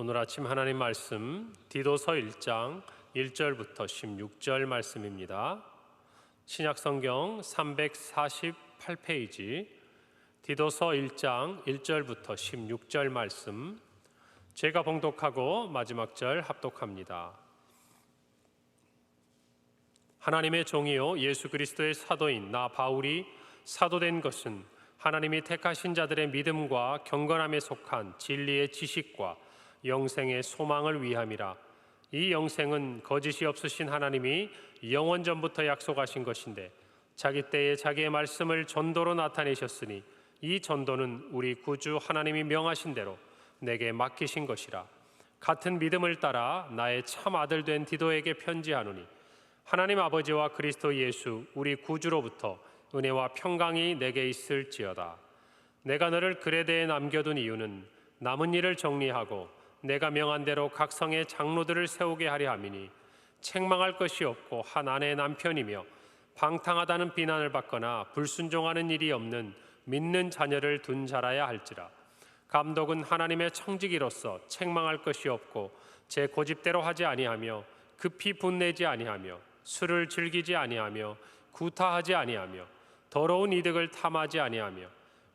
오늘 아침 하나님 말씀 디도서 1장 1절부터 16절 말씀입니다. 신약 성경 348페이지 디도서 1장 1절부터 16절 말씀 제가 봉독하고 마지막 절 합독합니다. 하나님의 종이요 예수 그리스도의 사도인 나 바울이 사도된 것은 하나님이 택하신 자들의 믿음과 경건함에 속한 진리의 지식과 영생의 소망을 위함이라. 이 영생은 거짓이 없으신 하나님이 영원 전부터 약속하신 것인데 자기 때에 자기의 말씀을 전도로 나타내셨으니 이 전도는 우리 구주 하나님이 명하신 대로 내게 맡기신 것이라. 같은 믿음을 따라 나의 참 아들 된 디도에게 편지하노니 하나님 아버지와 그리스도 예수 우리 구주로부터 은혜와 평강이 내게 있을지어다. 내가 너를 그레데에 남겨둔 이유는 남은 일을 정리하고 내가 명한 대로 각 성의 장로들을 세우게 하려 함이니 책망할 것이 없고 한 아내의 남편이며 방탕하다는 비난을 받거나 불순종하는 일이 없는 믿는 자녀를 둔 자라야 할지라. 감독은 하나님의 청지기로서 책망할 것이 없고 제 고집대로 하지 아니하며 급히 분내지 아니하며 술을 즐기지 아니하며 구타하지 아니하며 더러운 이득을 탐하지 아니하며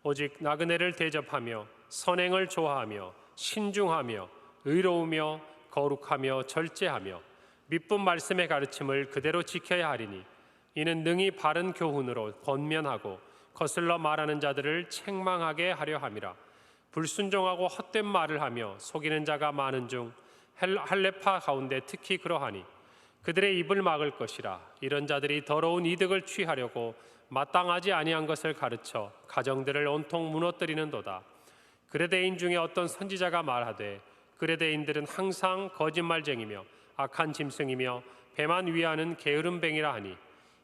오직 나그네를 대접하며 선행을 좋아하며 신중하며 의로우며 거룩하며 절제하며 믿분 말씀의 가르침을 그대로 지켜야 하리니 이는 능히 바른 교훈으로 권면하고 거슬러 말하는 자들을 책망하게 하려 함이라. 불순종하고 헛된 말을 하며 속이는 자가 많은 중 할레파 가운데 특히 그러하니 그들의 입을 막을 것이라. 이런 자들이 더러운 이득을 취하려고 마땅하지 아니한 것을 가르쳐 가정들을 온통 무너뜨리는도다 그레데인 중에 어떤 선지자가 말하되 그레데인들은 항상 거짓말쟁이며 악한 짐승이며 배만 위하는 게으름뱅이라 하니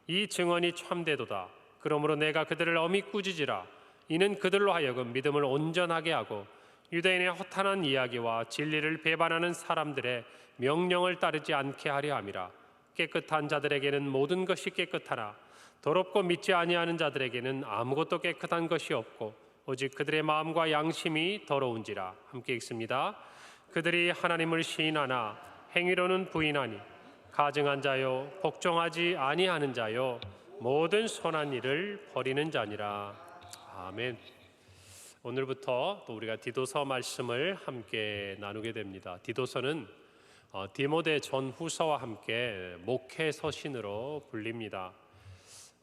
이 증언이 참되도다. 그러므로 내가 그들을 엄히 꾸짖으라. 이는 그들로 하여금 믿음을 온전하게 하고 유대인의 허탄한 이야기와 진리를 배반하는 사람들의 명령을 따르지 않게 하려 함이라. 깨끗한 자들에게는 모든 것이 깨끗하나 더럽고 믿지 아니하는 자들에게는 아무것도 깨끗한 것이 없고 오직 그들의 마음과 양심이 더러운지라 함께 읽습니다. 그들이 하나님을 시인하나 행위로는 부인하니 가증한 자요 복종하지 아니하는 자요 모든 선한 일을 버리는 자니라. 아멘. 오늘부터 또 우리가 디도서 말씀을 함께 나누게 됩니다. 디도서는 어, 디모데 전후서와 함께 목회 서신으로 불립니다.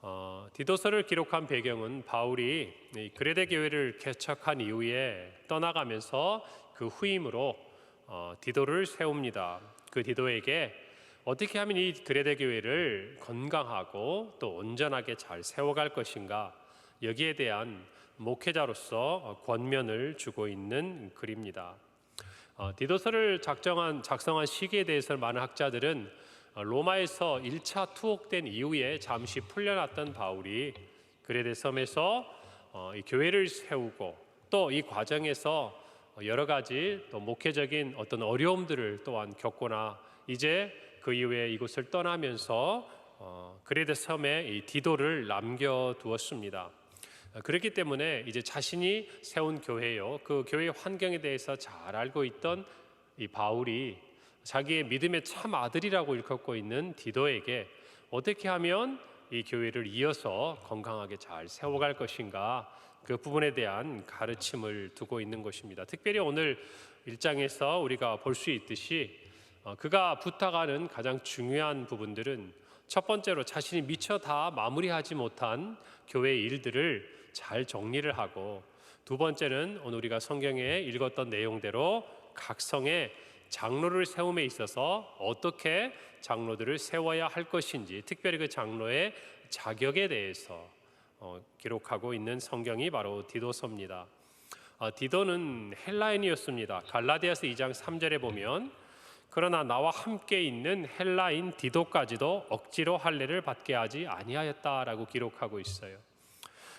어, 디도서를 기록한 배경은 바울이 그레데 교회를 개척한 이후에 떠나가면서 그 후임으로 어, 디도를 세웁니다. 그 디도에게 어떻게 하면 이 그레데 교회를 건강하고 또 온전하게 잘 세워갈 것인가 여기에 대한 목회자로서 권면을 주고 있는 글입니다. 어, 디도서를 작정한 작성한 시기에 대해서 많은 학자들은 어, 로마에서 1차 투옥된 이후에 잠시 풀려났던 바울이 그레데 섬에서 어, 이 교회를 세우고 또 이 과정에서 여러 가지 또 목회적인 어떤 어려움들을 또한 겪거나 이제 그 이후에 이곳을 떠나면서 어, 그레데 섬에 이 디도를 남겨두었습니다. 그렇기 때문에 이제 자신이 세운 교회요 그 교회 환경에 대해서 잘 알고 있던 이 바울이 자기의 믿음의 참 아들이라고 일컫고 있는 디도에게 어떻게 하면 이 교회를 이어서 건강하게 잘 세워갈 것인가 그 부분에 대한 가르침을 두고 있는 것입니다. 특별히 오늘 일장에서 우리가 볼 수 있듯이 어, 그가 부탁하는 가장 중요한 부분들은 첫 번째로 자신이 미처 다 마무리하지 못한 교회 일들을 잘 정리를 하고 두 번째는 오늘 우리가 성경에 읽었던 내용대로 각 성에 장로를 세움에 있어서 어떻게 장로들을 세워야 할 것인지 특별히 그 장로의 자격에 대해서 어, 기록하고 있는 성경이 바로 디도서입니다. 어, 디도는 헬라인이었습니다. 갈라디아서 2장 3절에 보면 그러나 나와 함께 있는 헬라인 디도까지도 억지로 할례를 받게 하지 아니하였다라고 기록하고 있어요.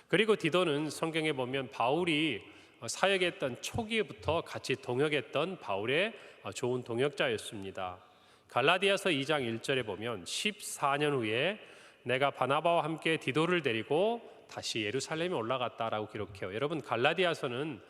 그리고 디도는 성경에 보면 바울이 사역했던 초기부터 같이 동역했던 바울의 좋은 동역자였습니다. 갈라디아서 2장 1절에 보면 14년 후에 내가 바나바와 함께 디도를 데리고 다시 예루살렘에 올라갔다라고 기록해요. 여러분 갈라디아서는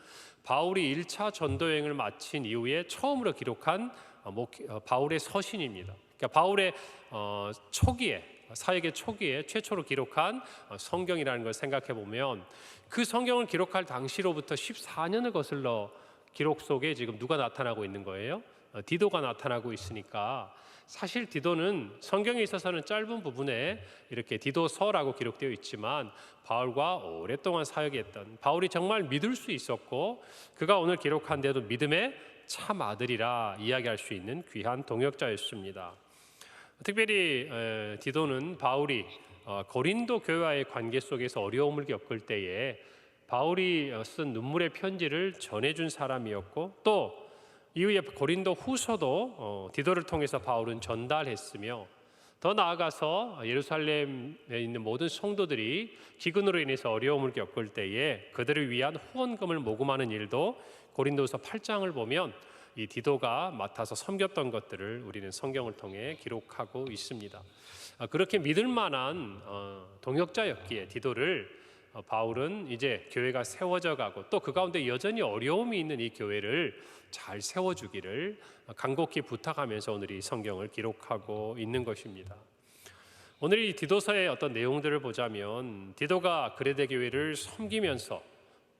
바울이 1차 전도 여행을 마친 이후에 처음으로 기록한 어, 목- 어, 바울의 서신입니다. 그러니까 바울의 어, 초기에 사역의 초기에 최초로 기록한 어, 성경이라는 걸 생각해 보면 그 성경을 기록할 당시로부터 14년을 거슬러 기록 속에 지금 누가 나타나고 있는 거예요? 어, 디도가 나타나고 있으니까 사실 디도는 성경에 있어서는 짧은 부분에 이렇게 디도서라고 기록되어 있지만 바울과 오랫동안 사역했던 바울이 정말 믿을 수 있었고 그가 오늘 기록한 데도 믿음의 참 아들이라 이야기할 수 있는 귀한 동역자였습니다. 특별히 에, 디도는 바울이 어, 고린도 교회와의 관계 속에서 어려움을 겪을 때에 바울이 어, 쓴 눈물의 편지를 전해준 사람이었고 또 이후에 고린도 후서도 어, 디도를 통해서 바울은 전달했으며 더 나아가서 예루살렘에 있는 모든 성도들이 기근으로 인해서 어려움을 겪을 때에 그들을 위한 후원금을 모금하는 일도 고린도서 8장을 보면 이 디도가 맡아서 섬겼던 것들을 우리는 성경을 통해 기록하고 있습니다. 아, 그렇게 믿을 만한 어, 동역자였기에 디도를 어, 바울은 이제 교회가 세워져 가고 또 그 가운데 여전히 어려움이 있는 이 교회를 잘 세워주기를 간곡히 부탁하면서 오늘 이 성경을 기록하고 있는 것입니다. 오늘 이 디도서의 어떤 내용들을 보자면 디도가 그레데 교회를 섬기면서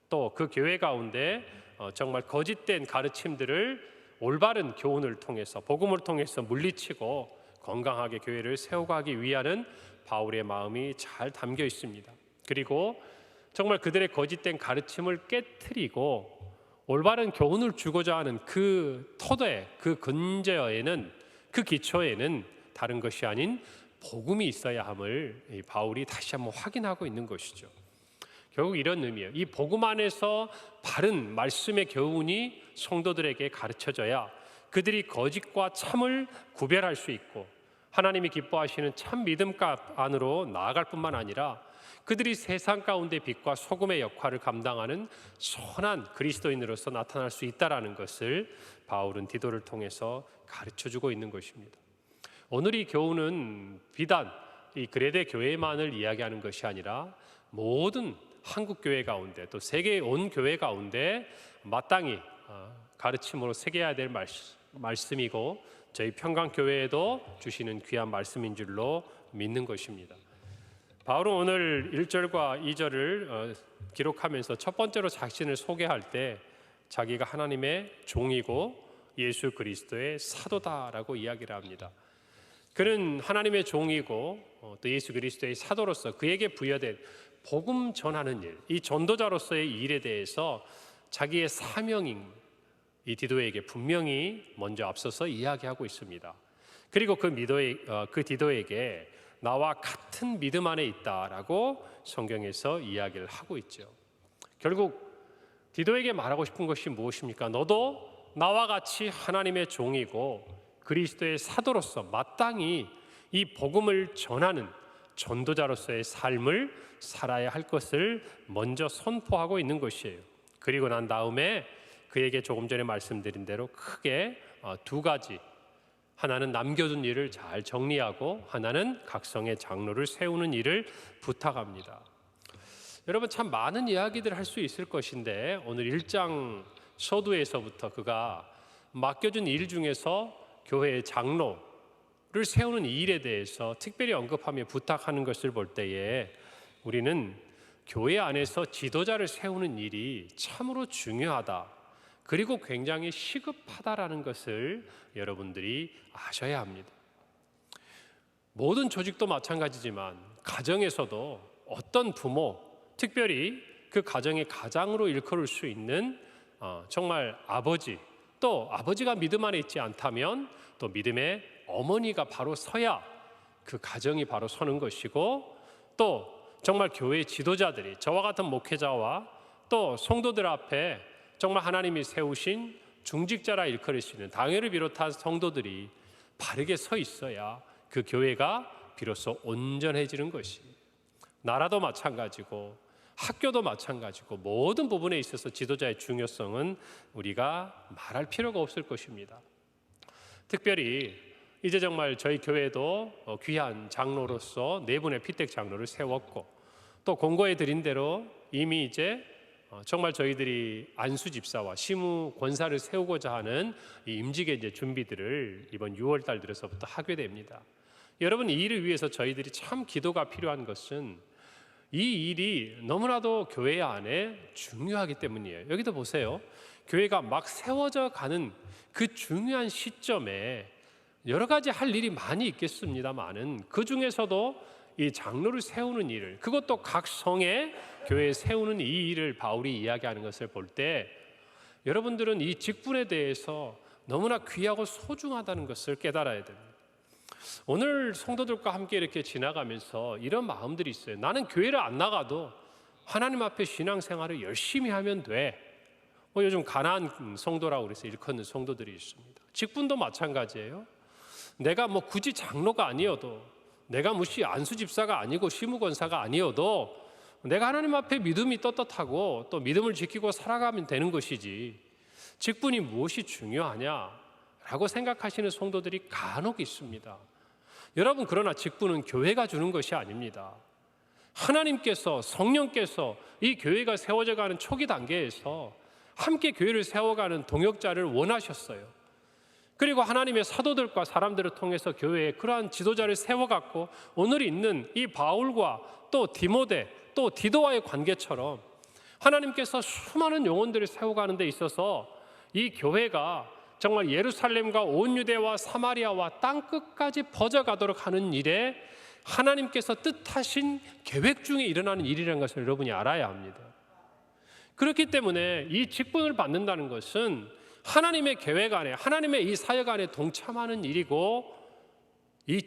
또 그 교회 가운데 어, 정말 거짓된 가르침들을 올바른 교훈을 통해서 복음을 통해서 물리치고 건강하게 교회를 세워가기 위하는 바울의 마음이 잘 담겨 있습니다. 그리고 정말 그들의 거짓된 가르침을 깨뜨리고 올바른 교훈을 주고자 하는 그 토대, 그 근저에는 그 기초에는 다른 것이 아닌 복음이 있어야 함을 이 바울이 다시 한번 확인하고 있는 것이죠. 결국 이런 의미예요. 이 복음 안에서 바른 말씀의 교훈이 성도들에게 가르쳐져야 그들이 거짓과 참을 구별할 수 있고 하나님이 기뻐하시는 참 믿음값 안으로 나아갈 뿐만 아니라 그들이 세상 가운데 빛과 소금의 역할을 감당하는 선한 그리스도인으로서 나타날 수 있다라는 것을 바울은 디도를 통해서 가르쳐 주고 있는 것입니다. 오늘 이 교훈은 비단 이 그레데 교회만을 이야기하는 것이 아니라 모든 한국 교회 가운데 또 세계 온 교회 가운데 마땅히 어, 가르침으로 새겨야 될 말씀이고 저희 평강 교회에도 주시는 귀한 말씀인 줄로 믿는 것입니다. 바울은 오늘 1절과 2절을 어, 기록하면서 첫 번째로 자신을 소개할 때 자기가 하나님의 종이고 예수 그리스도의 사도다라고 이야기를 합니다. 그는 하나님의 종이고 어, 또 예수 그리스도의 사도로서 그에게 부여된 복음 전하는 일, 이 전도자로서의 일에 대해서 자기의 사명인 이 디도에게 분명히 먼저 앞서서 이야기하고 있습니다. 그리고 그 미도에 어, 그 디도에게 나와 같은 믿음 안에 있다라고 성경에서 이야기를 하고 있죠. 결국 디도에게 말하고 싶은 것이 무엇입니까? 너도 나와 같이 하나님의 종이고 그리스도의 사도로서 마땅히 이 복음을 전하는 전도자로서의 삶을 살아야 할 것을 먼저 선포하고 있는 것이에요. 그리고 난 다음에 그에게 조금 전에 말씀드린 대로 크게 어, 두 가지 하나는 남겨둔 일을 잘 정리하고 하나는 각성의 장로를 세우는 일을 부탁합니다. 여러분 참 많은 이야기들을 할수 있을 것인데 오늘 1장 서두에서부터 그가 맡겨준 일 중에서 교회의 장로 를 세우는 일에 대해서 특별히 언급하며 부탁하는 것을 볼 때에 우리는 교회 안에서 지도자를 세우는 일이 참으로 중요하다. 그리고 굉장히 시급하다라는 것을 여러분들이 아셔야 합니다. 모든 조직도 마찬가지지만 가정에서도 어떤 부모, 특별히 그 가정의 가장으로 일컬을 수 있는 어, 정말 아버지, 또 아버지가 믿음 안에 있지 않다면 또 믿음의 어머니가 바로 서야 그 가정이 바로 서는 것이고 또 정말 교회 지도자들이 저와 같은 목회자와 또 성도들 앞에 정말 하나님이 세우신 중직자라 일컬을 수 있는 당회를 비롯한 성도들이 바르게 서 있어야 그 교회가 비로소 온전해지는 것이 나라도 마찬가지고 학교도 마찬가지고 모든 부분에 있어서 지도자의 중요성은 우리가 말할 필요가 없을 것입니다. 특별히 이제 정말 저희 교회도 귀한 장로로서 네 분의 피택 장로를 세웠고 또 공고해 드린 대로 이미 이제 어, 정말 저희들이 안수 집사와 시무 권사를 세우고자 하는 이 임직의 이제 준비들을 이번 6월 달 들어서부터 하게 됩니다. 여러분 이 일을 위해서 저희들이 참 기도가 필요한 것은 이 일이 너무나도 교회 안에 중요하기 때문이에요. 여기도 보세요. 교회가 막 세워져 가는 그 중요한 시점에 여러 가지 할 일이 많이 있겠습니다만은 그 중에서도 이 장로를 세우는 일을 그것도 각 성에 교회에 세우는 이 일을 바울이 이야기하는 것을 볼 때 여러분들은 이 직분에 대해서 너무나 귀하고 소중하다는 것을 깨달아야 됩니다. 오늘 성도들과 함께 이렇게 지나가면서 이런 마음들이 있어요. 나는 교회를 안 나가도 하나님 앞에 신앙생활을 열심히 하면 돼. 뭐 요즘 가난 성도라고 그래서 일컫는 성도들이 있습니다. 직분도 마찬가지예요. 내가 뭐 굳이 장로가 아니어도 내가 무시 안수 집사가 아니고 시무 권사가 아니어도 내가 하나님 앞에 믿음이 떳떳하고 또 믿음을 지키고 살아가면 되는 것이지 직분이 무엇이 중요하냐라고 생각하시는 성도들이 간혹 있습니다. 여러분 그러나 직분은 교회가 주는 것이 아닙니다. 하나님께서 성령께서 이 교회가 세워져 가는 초기 단계에서 함께 교회를 세워가는 동역자를 원하셨어요. 그리고 하나님의 사도들과 사람들을 통해서 교회에 그러한 지도자를 세워갔고 오늘 있는 이 바울과 또 디모데 또 디도와의 관계처럼 하나님께서 수많은 영혼들을 세워가는 데 있어서 이 교회가 정말 예루살렘과 온 유대와 사마리아와 땅 끝까지 퍼져가도록 하는 일에 하나님께서 뜻하신 계획 중에 일어나는 일이라는 것을 여러분이 알아야 합니다. 그렇기 때문에 이 직분을 받는다는 것은 하나님의 계획 안에 하나님의 이 사역 안에 동참하는 일이고 이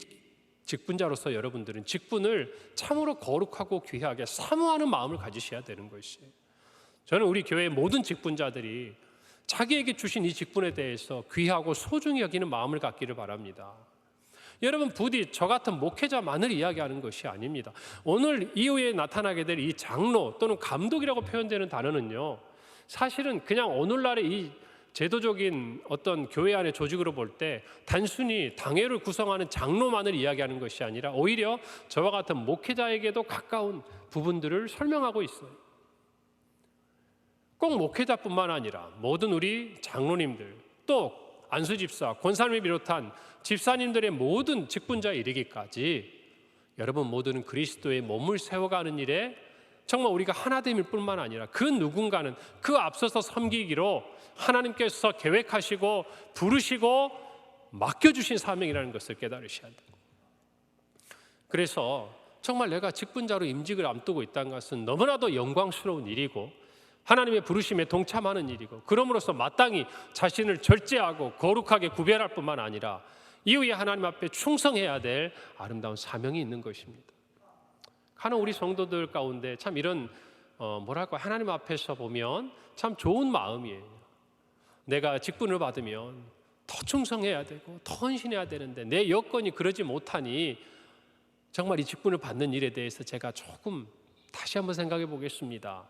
직분자로서 여러분들은 직분을 참으로 거룩하고 귀하게 사모하는 마음을 가지셔야 되는 것이에요. 저는 우리 교회의 모든 직분자들이 자기에게 주신 이 직분에 대해서 귀하고 소중히 여기는 마음을 갖기를 바랍니다. 여러분 부디 저 같은 목회자만을 이야기하는 것이 아닙니다. 오늘 이후에 나타나게 될 이 장로 또는 감독이라고 표현되는 단어는요. 사실은 그냥 오늘날의 이 제도적인 어떤 교회 안의 조직으로 볼 때 단순히 당회를 구성하는 장로만을 이야기하는 것이 아니라 오히려 저와 같은 목회자에게도 가까운 부분들을 설명하고 있어요. 꼭 목회자뿐만 아니라 모든 우리 장로님들 또 안수 집사, 권사님을 비롯한 집사님들의 모든 직분자에 이르기까지 여러분 모두는 그리스도의 몸을 세워가는 일에 정말 우리가 하나됨일 뿐만 아니라 그 누군가는 그 앞서서 섬기기로 하나님께서 계획하시고 부르시고 맡겨주신 사명이라는 것을 깨달으셔야 돼요. 그래서 정말 내가 직분자로 임직을 앞두고 있다는 것은 너무나도 영광스러운 일이고 하나님의 부르심에 동참하는 일이고 그럼으로써 마땅히 자신을 절제하고 거룩하게 구별할 뿐만 아니라 이후에 하나님 앞에 충성해야 될 아름다운 사명이 있는 것입니다. 하는 우리 성도들 가운데 참 이런 어 뭐랄까 하나님 앞에서 보면 참 좋은 마음이에요. 내가 직분을 받으면 더 충성해야 되고 더 헌신해야 되는데 내 여건이 그러지 못하니 정말 이 직분을 받는 일에 대해서 제가 조금 다시 한번 생각해 보겠습니다.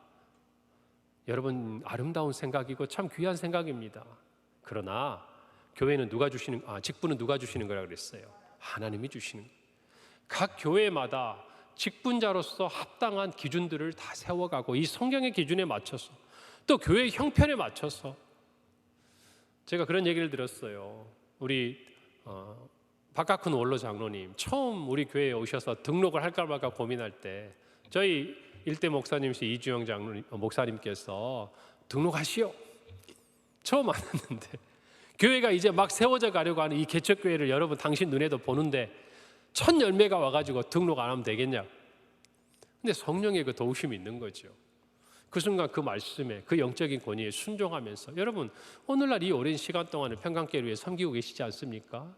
여러분 아름다운 생각이고 참 귀한 생각입니다. 그러나 교회는 누가 주시는 아 직분은 누가 주시는 거라 그랬어요. 하나님이 주시는. 각 교회마다 직분자로서 합당한 기준들을 다 세워가고 이 성경의 기준에 맞춰서 또 교회 형편에 맞춰서 제가 그런 얘기를 들었어요. 우리 어, 박학훈 원로 장로님 처음 우리 교회에 오셔서 등록을 할까 말까 고민할 때 저희 일대 목사님이시 이주영 장로 어, 목사님께서 등록하시오. 처음 알았는데 교회가 이제 막 세워져 가려고 하는 이 개척 교회를 여러분 당신 눈에도 보는데 첫 열매가 와가지고 등록 안 하면 되겠냐? 근데 성령의 그 도우심이 있는 거죠. 그 순간 그 말씀에 그 영적인 권위에 순종하면서 여러분 오늘날 이 오랜 시간 동안을 평강교회 위해 섬기고 계시지 않습니까?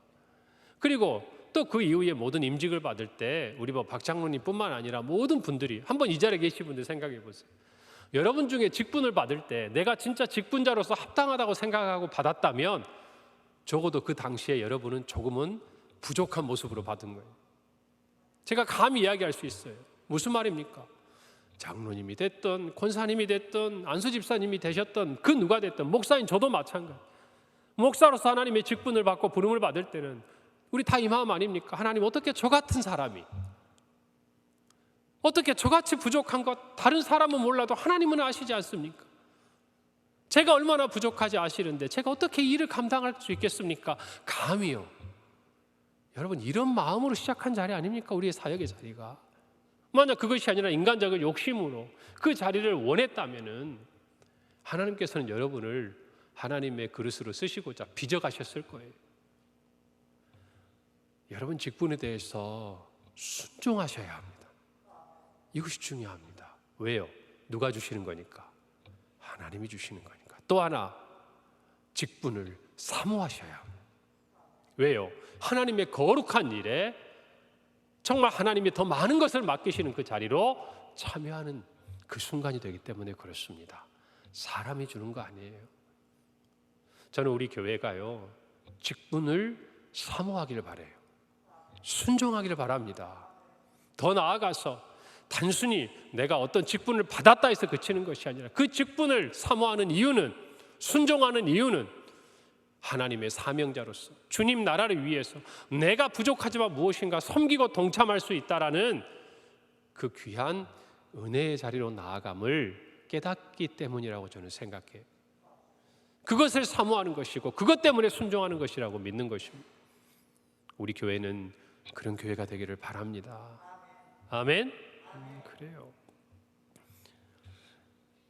그리고 또 그 이후에 모든 임직을 받을 때 우리 뭐 박장로님뿐만 아니라 모든 분들이 한번 이 자리에 계신 분들 생각해 보세요. 여러분 중에 직분을 받을 때 내가 진짜 직분자로서 합당하다고 생각하고 받았다면 적어도 그 당시에 여러분은 조금은 부족한 모습으로 받은 거예요. 제가 감히 이야기할 수 있어요. 무슨 말입니까? 장로님이 됐던 권사님이 됐던 안수 집사님이 되셨던 그 누가 됐던 목사인 저도 마찬가지. 목사로서 하나님의 직분을 받고 부름을 받을 때는 우리 다 이 마음 아닙니까? 하나님 어떻게 저 같은 사람이 어떻게 저같이 부족한 것 다른 사람은 몰라도 하나님은 아시지 않습니까? 제가 얼마나 부족하지 아시는데 제가 어떻게 이 일을 감당할 수 있겠습니까? 감히요. 여러분 이런 마음으로 시작한 자리 아닙니까? 우리의 사역의 자리가. 만약 그것이 아니라 인간적인 욕심으로 그 자리를 원했다면은 하나님께서는 여러분을 하나님의 그릇으로 쓰시고자 빚어 가셨을 거예요. 여러분 직분에 대해서 순종하셔야 합니다. 이것이 중요합니다. 왜요? 누가 주시는 거니까? 하나님이 주시는 거니까. 또 하나 직분을 사모하셔야 합니다. 왜요? 하나님의 거룩한 일에 정말 하나님이 더 많은 것을 맡기시는 그 자리로 참여하는 그 순간이 되기 때문에 그렇습니다. 사람이 주는 거 아니에요. 저는 우리 교회가요, 직분을 사모하기를 바래요. 순종하기를 바랍니다. 더 나아가서 단순히 내가 어떤 직분을 받았다 해서 그치는 것이 아니라 그 직분을 사모하는 이유는 순종하는 이유는 하나님의 사명자로서 주님 나라를 위해서 내가 부족하지만 무엇인가 섬기고 동참할 수 있다라는 그 귀한 은혜의 자리로 나아감을 깨닫기 때문이라고 저는 생각해요. 그것을 사모하는 것이고 그것 때문에 순종하는 것이라고 믿는 것입니다. 우리 교회는 그런 교회가 되기를 바랍니다. 아멘. 음, 그래요.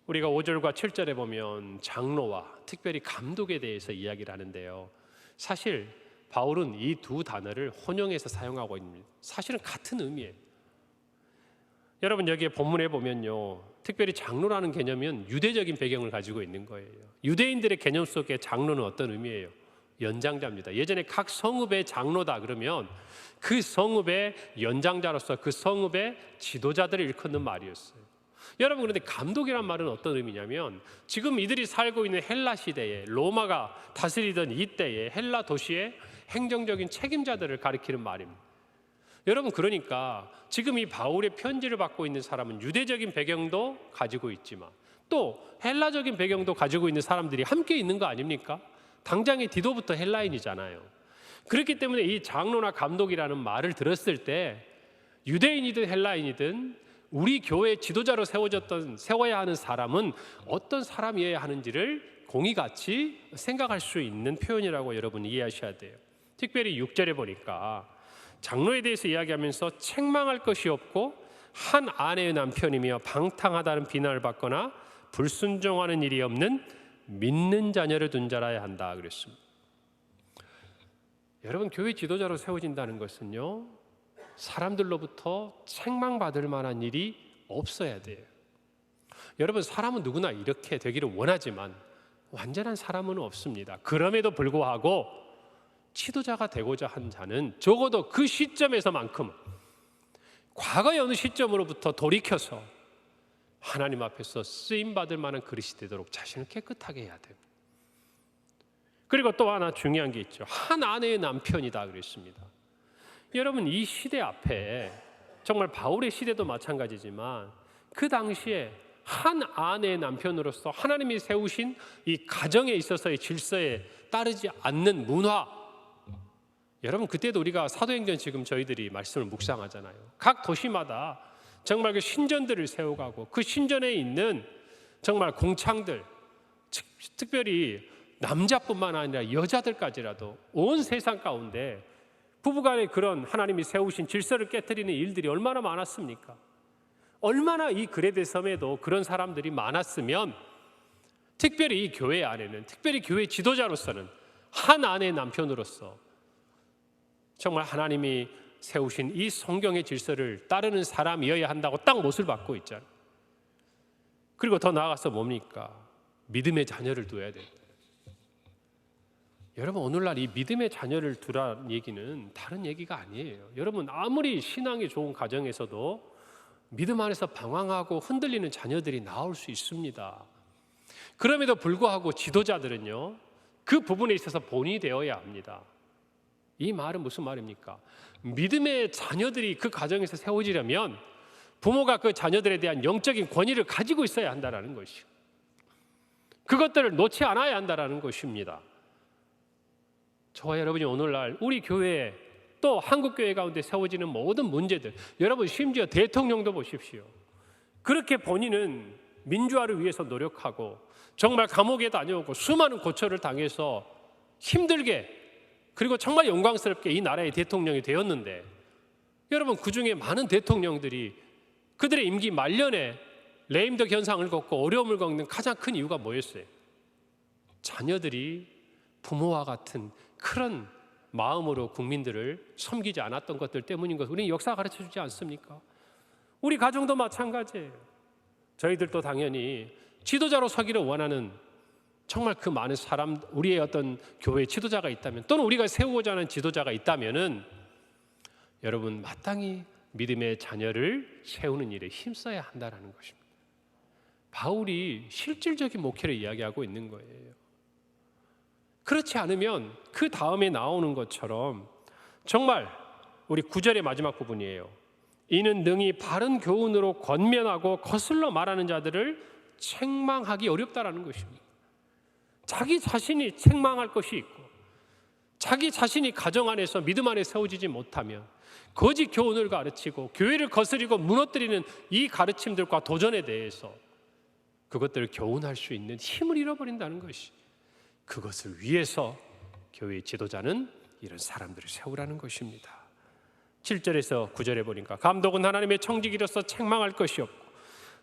우리가 5절과 7절에 보면 장로와 특별히 감독에 대해서 이야기를 하는데요. 사실 바울은 이 두 단어를 혼용해서 사용하고 있습니다. 사실은 같은 의미예요. 여러분 여기에 본문에 보면요. 특별히 장로라는 개념은 유대적인 배경을 가지고 있는 거예요. 유대인들의 개념 속에 장로는 어떤 의미예요? 연장자입니다. 예전에 각 성읍의 장로다 그러면 그 성읍의 연장자로서 그 성읍의 지도자들을 일컫는 말이었어요. 여러분 그런데 감독이란 말은 어떤 의미냐면 지금 이들이 살고 있는 헬라 시대에 로마가 다스리던 이때에 헬라 도시의 행정적인 책임자들을 가리키는 말입니다. 여러분 그러니까 지금 이 바울의 편지를 받고 있는 사람은 유대적인 배경도 가지고 있지만 또 헬라적인 배경도 가지고 있는 사람들이 함께 있는 거 아닙니까? 당장의 디도부터 헬라인이잖아요. 그렇기 때문에 이 장로나 감독이라는 말을 들었을 때 유대인이든 헬라인이든 우리 교회 지도자로 세워졌던 세워야 하는 사람은 어떤 사람이어야 하는지를 공의같이 생각할 수 있는 표현이라고 여러분 이해하셔야 돼요. 특별히 6절에 보니까 장로에 대해서 이야기하면서 책망할 것이 없고 한 아내의 남편이며 방탕하다는 비난을 받거나 불순종하는 일이 없는 믿는 자녀를 둔 자라야 한다 그랬습니다. 여러분 교회 지도자로 세워진다는 것은요 사람들로부터 책망받을 만한 일이 없어야 돼요. 여러분 사람은 누구나 이렇게 되기를 원하지만 완전한 사람은 없습니다. 그럼에도 불구하고 지도자가 되고자 한 자는 적어도 그 시점에서만큼 과거의 어느 시점으로부터 돌이켜서 하나님 앞에서 쓰임 받을 만한 그릇이 되도록 자신을 깨끗하게 해야 됩니다. 그리고 또 하나 중요한 게 있죠. 한 아내의 남편이다 그랬습니다. 여러분 이 시대 앞에 정말 바울의 시대도 마찬가지지만 그 당시에 한 아내의 남편으로서 하나님이 세우신 이 가정에 있어서의 질서에 따르지 않는 문화 여러분 그때도 우리가 사도행전 지금 저희들이 말씀을 묵상하잖아요. 각 도시마다 정말 그 신전들을 세워가고 그 신전에 있는 정말 공창들 특별히 남자뿐만 아니라 여자들까지라도 온 세상 가운데 부부간의 그런 하나님이 세우신 질서를 깨뜨리는 일들이 얼마나 많았습니까? 얼마나 이 그레데 섬에도 그런 사람들이 많았으면 특별히 이 교회 안에는 특별히 교회 지도자로서는 한 아내 남편으로서 정말 하나님이 세우신 이 성경의 질서를 따르는 사람이어야 한다고 딱 못을 받고 있잖아요. 그리고 더 나아가서 뭡니까? 믿음의 자녀를 둬야 돼. 여러분 오늘날 이 믿음의 자녀를 두라는 얘기는 다른 얘기가 아니에요. 여러분 아무리 신앙이 좋은 가정에서도 믿음 안에서 방황하고 흔들리는 자녀들이 나올 수 있습니다. 그럼에도 불구하고 지도자들은요 그 부분에 있어서 본이 되어야 합니다. 이 말은 무슨 말입니까? 믿음의 자녀들이 그 가정에서 세워지려면 부모가 그 자녀들에 대한 영적인 권위를 가지고 있어야 한다는 것이. 그것들을 놓지 않아야 한다는 것입니다. 저와 여러분이 오늘날 우리 교회에 또 한국 교회 가운데 세워지는 모든 문제들 여러분 심지어 대통령도 보십시오. 그렇게 본인은 민주화를 위해서 노력하고 정말 감옥에 다녀오고 수많은 고초를 당해서 힘들게 그리고 정말 영광스럽게 이 나라의 대통령이 되었는데 여러분 그 중에 많은 대통령들이 그들의 임기 말년에 레임덕 현상을 겪고 어려움을 겪는 가장 큰 이유가 뭐였어요? 자녀들이 부모와 같은 그런 마음으로 국민들을 섬기지 않았던 것들 때문인 것 우리는 역사 가르쳐 주지 않습니까? 우리 가정도 마찬가지예요. 저희들도 당연히 지도자로 서기를 원하는 정말 그 많은 사람 우리의 어떤 교회 지도자가 있다면 또는 우리가 세우고자 하는 지도자가 있다면은 여러분 마땅히 믿음의 자녀를 세우는 일에 힘써야 한다라는 것입니다. 바울이 실질적인 목회를 이야기하고 있는 거예요. 그렇지 않으면 그 다음에 나오는 것처럼 정말 우리 구절의 마지막 부분이에요. 이는 능히 바른 교훈으로 권면하고 거슬러 말하는 자들을 책망하기 어렵다라는 것입니다. 자기 자신이 책망할 것이 있고 자기 자신이 가정 안에서 믿음 안에 세워지지 못하면 거짓 교훈을 가르치고 교회를 거스리고 무너뜨리는 이 가르침들과 도전에 대해서 그것들을 교훈할 수 있는 힘을 잃어버린다는 것이 그것을 위해서 교회의 지도자는 이런 사람들을 세우라는 것입니다. 7절에서 9절에 보니까 감독은 하나님의 청지기로서 책망할 것이 없고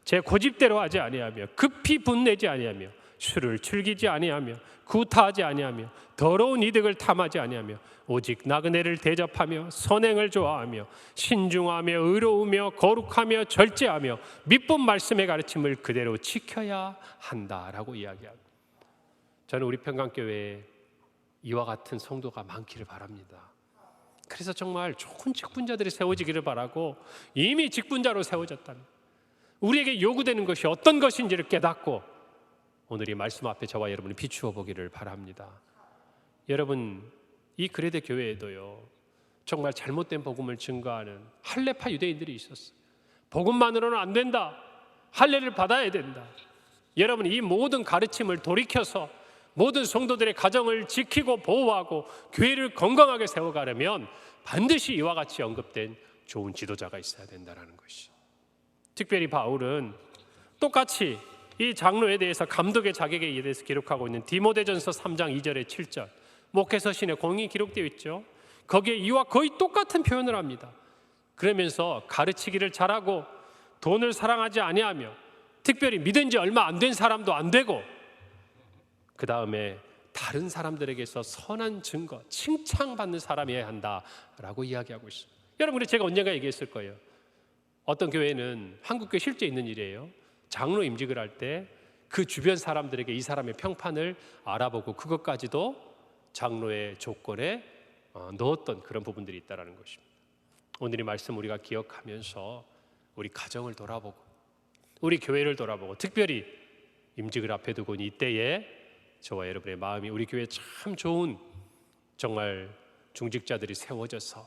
제 고집대로 하지 아니하며 급히 분내지 아니하며 술을 즐기지 아니하며 구타하지 아니하며 더러운 이득을 탐하지 아니하며 오직 나그네를 대접하며 선행을 좋아하며 신중하며 의로우며 거룩하며 절제하며 믿본 말씀의 가르침을 그대로 지켜야 한다라고 이야기합니다. 저는 우리 평강교회에 이와 같은 성도가 많기를 바랍니다. 그래서 정말 좋은 직분자들이 세워지기를 바라고 이미 직분자로 세워졌다면 우리에게 요구되는 것이 어떤 것인지를 깨닫고 오늘 이 말씀 앞에 저와 여러분이 비추어 보기를 바랍니다. 여러분 이 그레데 교회에도요 정말 잘못된 복음을 증거하는 할례파 유대인들이 있었어요. 복음만으로는 안 된다. 할례를 받아야 된다. 여러분 이 모든 가르침을 돌이켜서 모든 성도들의 가정을 지키고 보호하고 교회를 건강하게 세워가려면 반드시 이와 같이 언급된 좋은 지도자가 있어야 된다는 것이. 특별히 바울은 똑같이 이 장로에 대해서 감독의 자격에 대해서 기록하고 있는 디모데전서 3장 2절에 7절 목회서신에 공이 기록되어 있죠. 거기에 이와 거의 똑같은 표현을 합니다. 그러면서 가르치기를 잘하고 돈을 사랑하지 아니하며 특별히 믿은 지 얼마 안 된 사람도 안 되고 그 다음에 다른 사람들에게서 선한 증거, 칭찬받는 사람이어야 한다라고 이야기하고 있습니다. 여러분, 제가 언젠가 얘기했을 거예요. 어떤 교회는 한국교회 실제 있는 일이에요. 장로 임직을 할 때 그 주변 사람들에게 이 사람의 평판을 알아보고 그것까지도 장로의 조건에 어, 넣었던 그런 부분들이 있다라는 것입니다. 오늘의 말씀 우리가 기억하면서 우리 가정을 돌아보고 우리 교회를 돌아보고 특별히 임직을 앞에 두고 이때에 저와 여러분의 마음이 우리 교회 참 좋은 정말 중직자들이 세워져서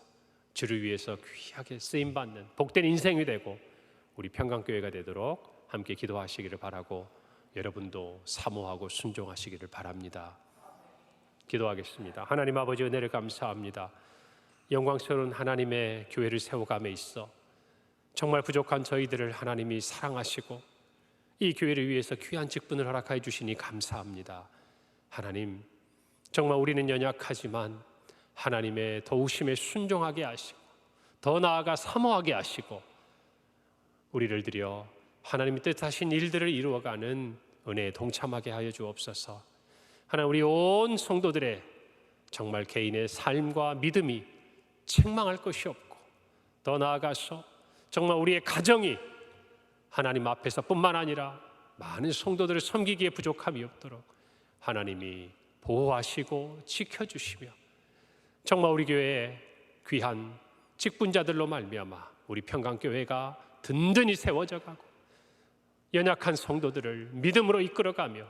주를 위해서 귀하게 쓰임 받는 복된 인생이 되고 우리 평강교회가 되도록 함께 기도하시기를 바라고 여러분도 사모하고 순종하시기를 바랍니다. 기도하겠습니다. 하나님 아버지 은혜를 감사합니다. 영광스러운 하나님의 교회를 세워감에 있어 정말 부족한 저희들을 하나님이 사랑하시고 이 교회를 위해서 귀한 직분을 허락하여 주시니 감사합니다. 하나님, 정말 우리는 연약하지만 하나님의 도우심에 순종하게 하시고 더 나아가 사모하게 하시고 우리를 들여 하나님의 뜻하신 일들을 이루어가는 은혜에 동참하게 하여 주옵소서. 하나님 우리 온 성도들의 정말 개인의 삶과 믿음이 책망할 것이 없고 더 나아가서 정말 우리의 가정이 하나님 앞에서뿐만 아니라 많은 성도들을 섬기기에 부족함이 없도록 하나님이 보호하시고 지켜주시며 정말 우리 교회에 귀한 직분자들로 말미암아 우리 평강교회가 든든히 세워져 가고 연약한 성도들을 믿음으로 이끌어가며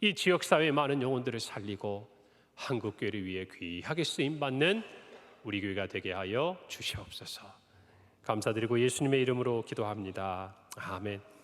이 지역 사회의 많은 영혼들을 살리고 한국 교회를 위해 귀하게 쓰임 받는 우리 교회가 되게 하여 주시옵소서. 감사드리고 예수님의 이름으로 기도합니다. 아멘.